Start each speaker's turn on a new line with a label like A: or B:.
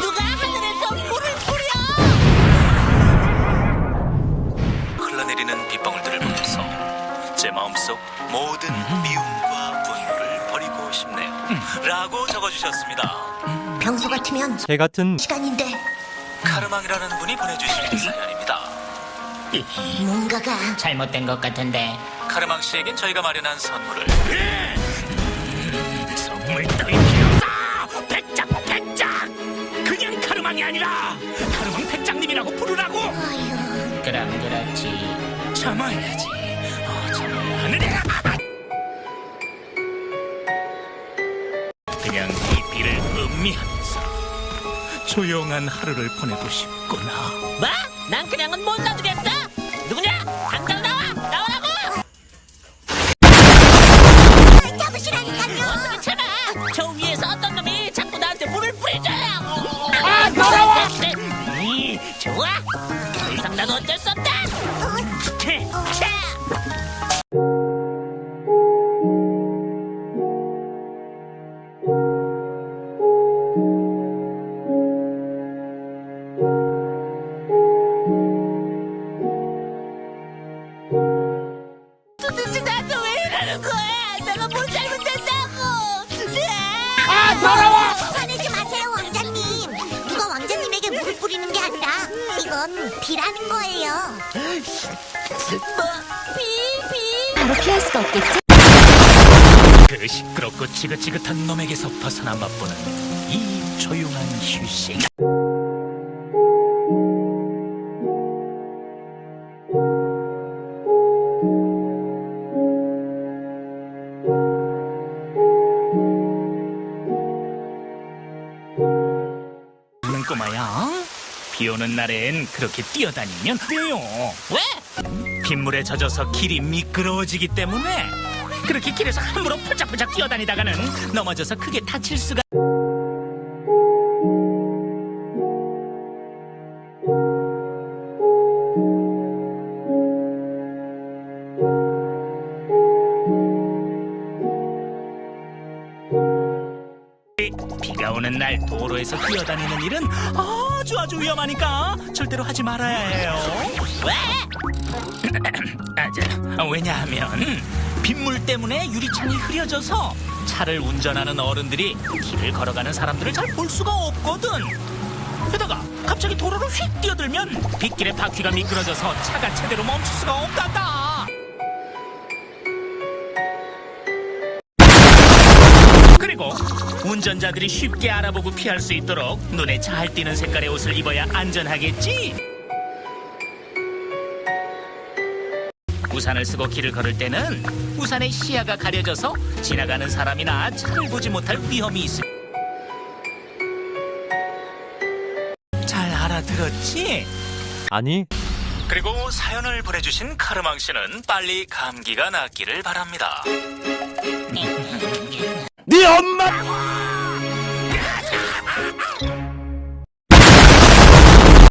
A: 누가 하늘에서 물을 뿌려?
B: 흘러내리는 빗방울들을 보면서 제 마음속 모든 미움과 분노를 버리고 싶네요. 라고 적어주셨습니다.
A: 평소 같으면
C: 새 같은
A: 시간인데.
B: 카르망이라는 분이 보내주신 사연입니다.
A: 뭔가가
D: 잘못된 것 같은데.
B: 카르망 씨에겐 저희가 마련한 선물을.
E: 선물 따윈 참아야지. 어, 참아야 하느냐! 그냥 이 비를 음미하면서 조용한 하루를 보내고 싶구나.
D: 뭐? 난 그냥은 못 놔두겠어 누구냐? 당장 나와! 나오라고!
A: 잡으시라니까요
D: 어떻게 참아 저 위에서 어떤 놈이 자꾸 나한테 물을 뿌리잖아 아이 좋아
A: 왜 이러는 거야 내가 뭘 잘못했다고
D: 아 더러워
A: 화내지 마세요 왕자님 누가 왕자님에게 물을 뿌리는 게 아니라 이건 비라는 거예요 뭐? 비? 비? 바로 피할 수가 없겠지?
E: 그 시끄럽고 지긋지긋한 놈에게서 벗어나 맛보는 이 조용한 휴식. 꼬마야, 비 오는 날엔 그렇게 뛰어다니면 돼요.
D: 왜?
E: 빗물에 젖어서 길이 미끄러워지기 때문에 그렇게 길에서 함부로 폴짝폴짝 뛰어다니다가는 넘어져서 크게 다칠 수가 비가 오는 날 도로에서 뛰어다니는 일은 아주 아주 위험하니까 절대로 하지 말아야 해요.
D: 왜?
E: 아, 저, 왜냐하면 빗물 때문에 유리창이 흐려져서 차를 운전하는 어른들이 길을 걸어가는 사람들을 잘 볼 수가 없거든. 게다가 갑자기 도로를 휙 뛰어들면 빗길에 바퀴가 미끄러져서 차가 제대로 멈출 수가 없단다. 운전자들이 쉽게 알아보고 피할 수 있도록 눈에 잘 띄는 색깔의 옷을 입어야 안전하겠지. 우산을 쓰고 길을 걸을 때는 우산의 시야가 가려져서 지나가는 사람이나 차를 보지 못할 위험이 있을. 잘 알아들었지?
C: 아니
B: 그리고 사연을 보내주신 카르망 씨는 빨리 감기가 낫기를 바랍니다.
E: 네 엄마!